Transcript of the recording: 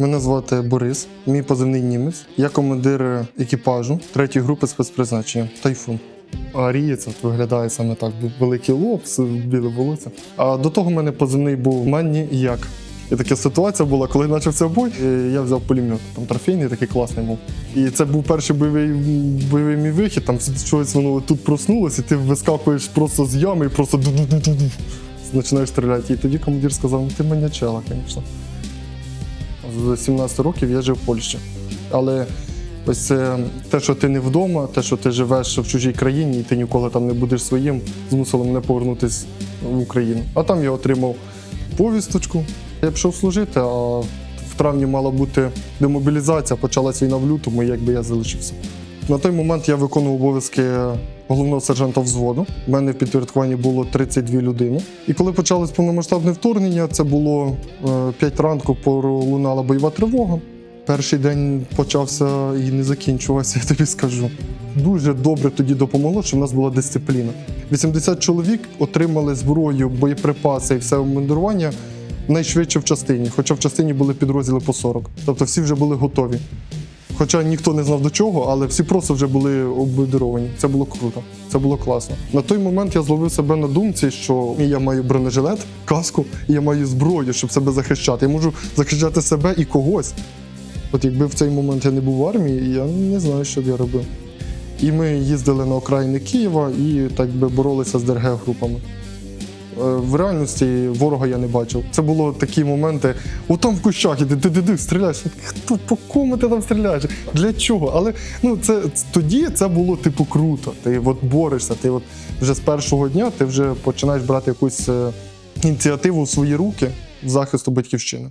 Мене звати Борис, мій позивний німець. Я командир екіпажу третьої групи спецпризначення Тайфун. Арієць виглядає саме так: великий лоб, біле волосся. А до того в мене позивний був Манні Як. І така ситуація була, коли почався бой, я взяв пулемет. Там трофейний такий класний був. І це був перший бойовий, бойовий мій вихід. Там щось воно тут проснулося, і ти вискакуєш просто з ями і просто починаєш стріляти. І тоді командир сказав: ну ти манячела, звісно. З 17 років я жив в Польщі. Але ось те, що ти не вдома, те, що ти живеш в чужій країні і ти ніколи там не будеш своїм, змусило мене повернутися в Україну. А там я отримав повісточку. Я пішов служити, а в травні мала бути демобілізація, почалась війна в лютому, і якби я залишився. На той момент я виконував обов'язки головного сержанта взводу. У мене в підпорядкуванні було 32 людини. І коли почалось повномасштабне вторгнення, це було е, 5 ранку, пролунала бойова тривога. Перший день почався і не закінчувався, я тобі скажу. Дуже добре тоді допомогло, що в нас була дисципліна. 80 чоловік отримали зброю, боєприпаси і все обмундирування найшвидше в частині, хоча в частині були підрозділи по 40. Тобто всі вже були готові. Хоча ніхто не знав до чого, але всі просто вже були обмундировані. Це було круто, це було класно. На той момент я зловив себе на думці, що я маю бронежилет, каску, і я маю зброю, щоб себе захищати. Я можу захищати себе і когось. От якби в цей момент я не був в армії, я не знаю, що б я робив. І ми їздили на окраїни Києва і так би боролися з ДРГ-групами. Е, В реальності ворога я не бачив. Це було такі моменти. О, там в кущах іди, ти диди, стріляєш. Хто по кому ти там стріляєш? Для чого? Але ну це тоді це було типу круто. Ти от борешся, ти от вже з першого дня ти вже починаєш брати якусь е, ініціативу в свої руки захисту батьківщини.